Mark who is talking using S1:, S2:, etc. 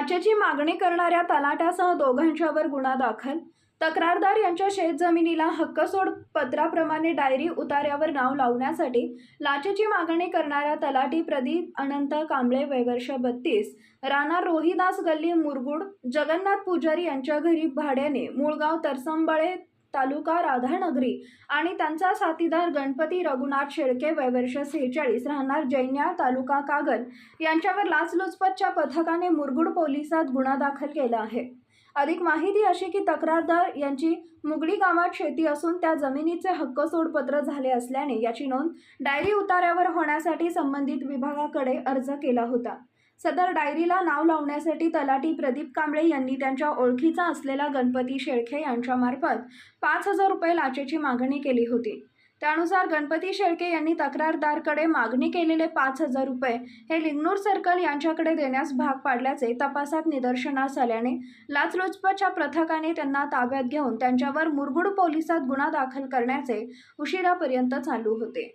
S1: लाचेची मागणी करणाऱ्या तलाटासह दोघांच्यावर गुन्हा दाखल. तक्रारदार यांच्या शेतजमिनीला हक्कसोड पत्राप्रमाणे डायरी उतार्यावर नाव लावण्यासाठी लाचेची मागणी करणाऱ्या तलाठी प्रदीप अनंत कांबळे वयवर्ष बत्तीस राणा रोहिदास गल्ली मुरगुड जगन्नाथ पुजारी यांच्या घरी भाड्याने मूळगाव तरसंबळे तालुका राधानगरी आणि त्यांचा साथीदार गणपती रघुनाथ शेळके वयवर्ष सेहेचाळीस. राहणार जैन्याळ तालुका कागल यांच्यावर लाचलुचपतच्या पथकाने मुरगुड पोलिसात गुन्हा दाखल केला आहे. अधिक माहिती अशी की तक्रारदार यांची मुगडी गावात शेती असून त्या जमिनीचे हक्क सोडपत्र झाले असल्याने याची नोंद डायरी उतार्यावर होण्यासाठी संबंधित विभागाकडे अर्ज केला होता. सदर डायरीला नाव लावण्यासाठी तलाठी प्रदीप कांबळे यांनी त्यांच्या ओळखीचा असलेला गणपती शेळके यांच्यामार्फत पाच हजार रुपये लाचेची मागणी केली होती. त्यानुसार गणपती शेळके यांनी तक्रारदारकडे मागणी केलेले पाच हजार रुपये हे लिंगनूर सर्कल यांच्याकडे देण्यास भाग पाडल्याचे तपासात निदर्शनास आल्याने लाचलुचपतच्या पथकाने त्यांना ताब्यात घेऊन त्यांच्यावर मुरगुड पोलिसात गुन्हा दाखल करण्याचे उशिरापर्यंत चालू होते.